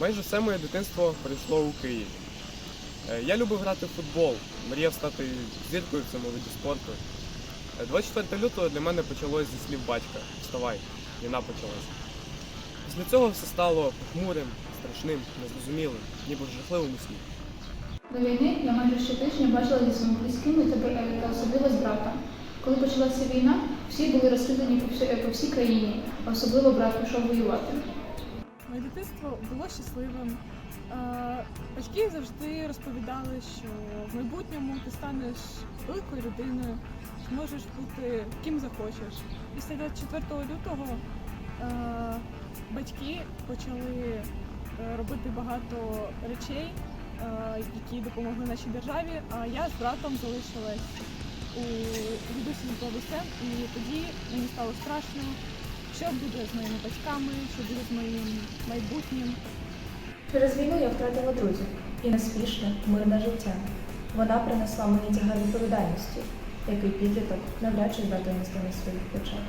Майже все моє дитинство пройшло у Києві. Е, Я любив грати в футбол, мріяв стати зіркою в цьому виді спорту. Е, 24 лютого для мене почалось зі слів батька. Вставай, війна почалася. Після цього все стало похмурим, страшним, незрозумілим, ніби в жахливому сні. До війни я майже щотижня бачила зі своїми близькими та та особливо з братом. Коли почалася війна, всі були розкидані по всій, країні, особливо брат пішов воювати. Моє дитинство було щасливим. Е, Батьки завжди розповідали, що в майбутньому ти станеш великою людиною, зможеш бути ким захочеш. Після 24 лютого е, батьки почали е, робити багато речей, які допомогли нашій державі. А я з братом залишилась у дідусі з і тоді мені стало страшно, що буде з моїми батьками, що буде з моїм майбутнім. Через війну я втратила друзів і неспішне, мирне життя. Вона принесла мені тягар відповідальності, який підліток навряд чи здатний нести на своїх плечах.